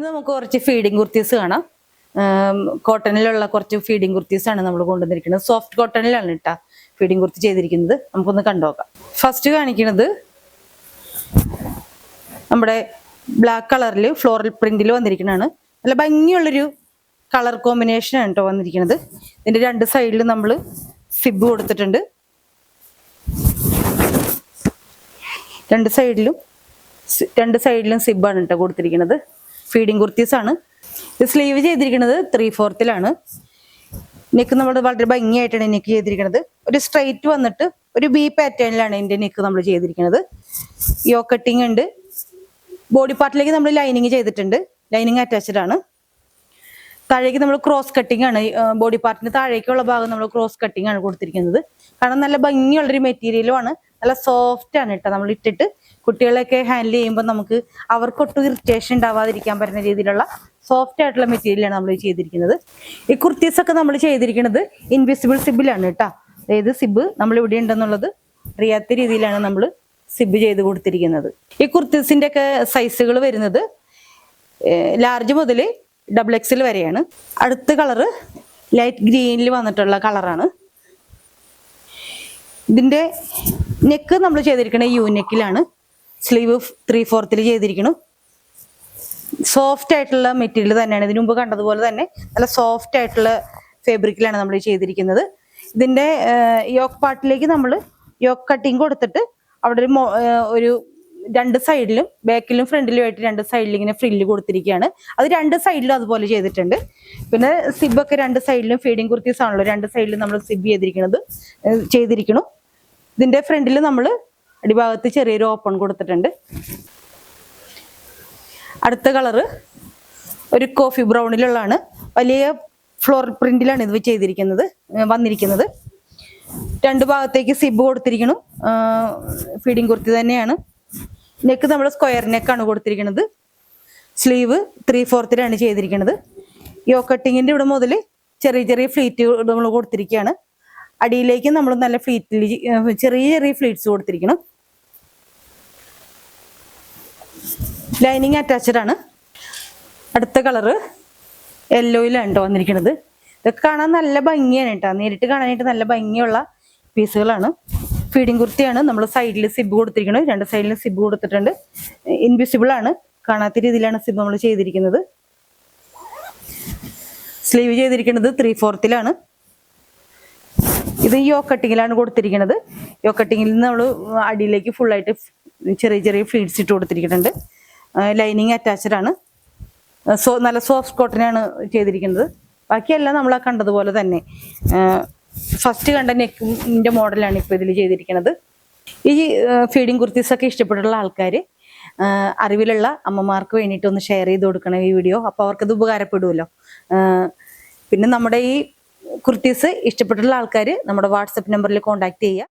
ഇന്ന് നമുക്ക് കുറച്ച് ഫീഡിംഗ് കുർത്തീസ് കാണാം. കോട്ടണിലുള്ള കുറച്ച് ഫീഡിംഗ് കുർത്തീസ് ആണ് നമ്മൾ കൊണ്ടുവന്നിരിക്കുന്നത്. സോഫ്റ്റ് കോട്ടണിലാണ് ഇട്ട ഫീഡിംഗ് കുർത്തി ചെയ്തിരിക്കുന്നത്. നമുക്കൊന്ന് കണ്ടുനോക്കാം. ഫസ്റ്റ് കാണിക്കുന്നത് നമ്മുടെ ബ്ലാക്ക് കളറിൽ ഫ്ലോറൽ പ്രിന്റിൽ വന്നിരിക്കുന്നതാണ്. നല്ല ഭംഗിയുള്ളൊരു കളർ കോമ്പിനേഷനാണ് കേട്ടോ വന്നിരിക്കുന്നത്. ഇതിന്റെ രണ്ട് സൈഡിൽ നമ്മൾ സിബ് കൊടുത്തിട്ടുണ്ട്. രണ്ട് സൈഡിലും രണ്ട് സൈഡിലും സിബാണ് കേട്ടോ കൊടുത്തിരിക്കുന്നത്. ഫീഡിങ് കുർത്തീസ് ആണ്. സ്ലീവ് ചെയ്തിരിക്കുന്നത് ത്രീ ഫോർത്തിലാണ് നെക്ക് നമ്മൾ വളരെ ഭംഗിയായിട്ടാണ് നെക്ക് ചെയ്തിരിക്കുന്നത്. ഒരു സ്ട്രൈറ്റ് വന്നിട്ട് ഒരു ബി പാറ്റേണിലാണ് എന്റെ നെക്ക് നമ്മൾ ചെയ്തിരിക്കുന്നത്. യോ കട്ടിങ് ഉണ്ട്. ബോഡി പാർട്ടിലേക്ക് നമ്മൾ ലൈനിങ് ചെയ്തിട്ടുണ്ട്. ലൈനിങ് അറ്റാച്ച്ഡ് ആണ്. താഴേക്ക് നമ്മൾ ക്രോസ് കട്ടിംഗ് ആണ്. ബോഡി പാർട്ടിന് താഴേക്കുള്ള ഭാഗം നമ്മൾ ക്രോസ് കട്ടിംഗ് ആണ് കൊടുത്തിരിക്കുന്നത്. കാരണം നല്ല ഭംഗിയുള്ളൊരു മെറ്റീരിയലും ആണ്. നല്ല സോഫ്റ്റ് ആണ് കേട്ടോ നമ്മൾ ഇട്ടിട്ട് കുട്ടികളെയൊക്കെ ഹാൻഡിൽ ചെയ്യുമ്പോൾ നമുക്ക് അവർക്കൊട്ടും ഇറിറ്റേഷൻ ഉണ്ടാവാതിരിക്കാൻ പറ്റുന്ന രീതിയിലുള്ള സോഫ്റ്റ് ആയിട്ടുള്ള മെറ്റീരിയലാണ് നമ്മൾ ചെയ്തിരിക്കുന്നത്. ഈ കുർത്തീസ് ഒക്കെ നമ്മൾ ചെയ്തിരിക്കുന്നത് ഇൻവിസിബിൾ സിബിലാണ് കേട്ടോ അതായത് സിബ് നമ്മൾ ഇവിടെ ഉണ്ടെന്നുള്ളത് അറിയാത്ത രീതിയിലാണ് നമ്മൾ സിബ് ചെയ്ത് കൊടുത്തിരിക്കുന്നത്. ഈ കുർത്തീസിന്റെ ഒക്കെ സൈസുകൾ വരുന്നത് ലാർജ് മുതൽ ഡബിൾ എക്സിൽ വരെയാണ്. അടുത്ത കളറ് ലൈറ്റ് ഗ്രീനിൽ വന്നിട്ടുള്ള കളറാണ് ഇതിന്റെ നെക്ക് നമ്മൾ ചെയ്തിരിക്കുന്നത് യു നെക്കിലാണ് സ്ലീവ് ത്രീ ഫോർത്തിൽ ചെയ്തിരിക്കണം. സോഫ്റ്റ് ആയിട്ടുള്ള മെറ്റീരിയൽ തന്നെയാണ്. ഇതിനു മുമ്പ് കണ്ടതുപോലെ തന്നെ നല്ല സോഫ്റ്റ് ആയിട്ടുള്ള ഫാബ്രിക്കിലാണ് നമ്മൾ ചെയ്തിരിക്കുന്നത്. ഇതിന്റെ യോക്ക് പാർട്ടിലേക്ക് നമ്മൾ യോക്ക് കട്ടിങ് കൊടുത്തിട്ട് അവിടെ ഒരു ഒരു രണ്ട് സൈഡിലും ബാക്കിലും ഫ്രണ്ടിലും ആയിട്ട് രണ്ട് സൈഡിലും ഇങ്ങനെ ഫ്രില്ല് കൊടുത്തിരിക്കുകയാണ്. അത് രണ്ട് സൈഡിലും അതുപോലെ ചെയ്തിട്ടുണ്ട്. പിന്നെ സിബൊക്കെ രണ്ട് സൈഡിലും ഫീഡിങ് കുർത്തീസ് ആണല്ലോ രണ്ട് സൈഡിലും നമ്മൾ സിബ് ചെയ്തിരിക്കുന്നത് ചെയ്തിരിക്കണം. ഇതിന്റെ ഫ്രണ്ടിൽ നമ്മൾ അടിഭാഗത്ത് ചെറിയൊരു ഓപ്പൺ കൊടുത്തിട്ടുണ്ട്. അടുത്ത കളറ് ഒരു കോഫി ബ്രൗണിലുള്ളതാണ് വലിയ ഫ്ലോർ പ്രിന്റിലാണ് ഇത് ചെയ്തിരിക്കുന്നത് വന്നിരിക്കുന്നത്. രണ്ട് ഭാഗത്തേക്ക് സിബ് കൊടുത്തിരിക്കണം ഫീഡിങ് കുർത്തി തന്നെയാണ്. നെക്ക് നമ്മൾ സ്ക്വയർ നെക്കാണ് കൊടുത്തിരിക്കുന്നത്. സ്ലീവ് ത്രീ ഫോർത്തിലാണ് ചെയ്തിരിക്കുന്നത്. യോ കട്ടിങ്ങിന്റെ ഇവിടെ മുതൽ ചെറിയ ചെറിയ ഫ്ലീറ്റ് നമ്മൾ കൊടുത്തിരിക്കുകയാണ്. അടിയിലേക്ക് നമ്മൾ നല്ല ഫ്ലീറ്റിൽ ചെറിയ ചെറിയ ഫ്ലീറ്റ്സ് കൊടുത്തിരിക്കണം. ലൈനിങ് അറ്റാച്ച്ഡ് ആണ്. അടുത്ത കളറ് യെല്ലോയിലാണ് കേട്ടോ വന്നിരിക്കുന്നത് ഇതൊക്കെ കാണാൻ നല്ല ഭംഗിയാണ് കേട്ടോ നേരിട്ട് കാണാനായിട്ട് നല്ല ഭംഗിയുള്ള പീസുകളാണ്. ഫീഡിങ് കുർത്തിയാണ് നമ്മൾ സൈഡിൽ സിബ് കൊടുത്തിരിക്കുന്നത് രണ്ട് സൈഡിൽ സിബ് കൊടുത്തിട്ടുണ്ട്. ഇൻവിസിബിൾ ആണ്. കാണാത്ത രീതിയിലാണ് സിബ് നമ്മൾ ചെയ്തിരിക്കുന്നത്. സ്ലീവ് ചെയ്തിരിക്കുന്നത് ത്രീ ഫോർത്തിലാണ് ഇത് യോ കട്ടിങ്ങിലാണ് കൊടുത്തിരിക്കുന്നത് യോ കട്ടിങ്ങിൽ നിന്ന് നമ്മൾ അടിയിലേക്ക് ഫുള്ളായിട്ട് ചെറിയ ചെറിയ ഫ്ലീഡ്സ് ഇട്ട് കൊടുത്തിരിക്കുന്നുണ്ട്. ലൈനിങ് അറ്റാച്ച്ഡ് ആണ്. സോ നല്ല സോഫ്റ്റ് കോട്ടനാണ് ചെയ്തിരിക്കുന്നത്. ബാക്കിയെല്ലാം നമ്മൾ ആ കണ്ടതുപോലെ തന്നെ. ഫസ്റ്റ് കണ്ട നെക്കിന്റെ മോഡലാണ് ഇപ്പോൾ ഇതിൽ ചെയ്തിരിക്കുന്നത് ഈ ഫീഡിങ് കുർത്തീസൊക്കെ ഇഷ്ടപ്പെട്ടുള്ള ആൾക്കാർ അറിവിലുള്ള അമ്മമാർക്ക് വേണ്ടിയിട്ട് ഒന്ന് ഷെയർ ചെയ്ത് കൊടുക്കണം ഈ വീഡിയോ അപ്പോൾ അവർക്കത് ഉപകാരപ്പെടുമല്ലോ പിന്നെ നമ്മുടെ ഈ കുർത്തീസ് ഇഷ്ടപ്പെട്ടുള്ള ആൾക്കാർ നമ്മുടെ വാട്സപ്പ് നമ്പറിൽ കോൺടാക്ട് ചെയ്യുക.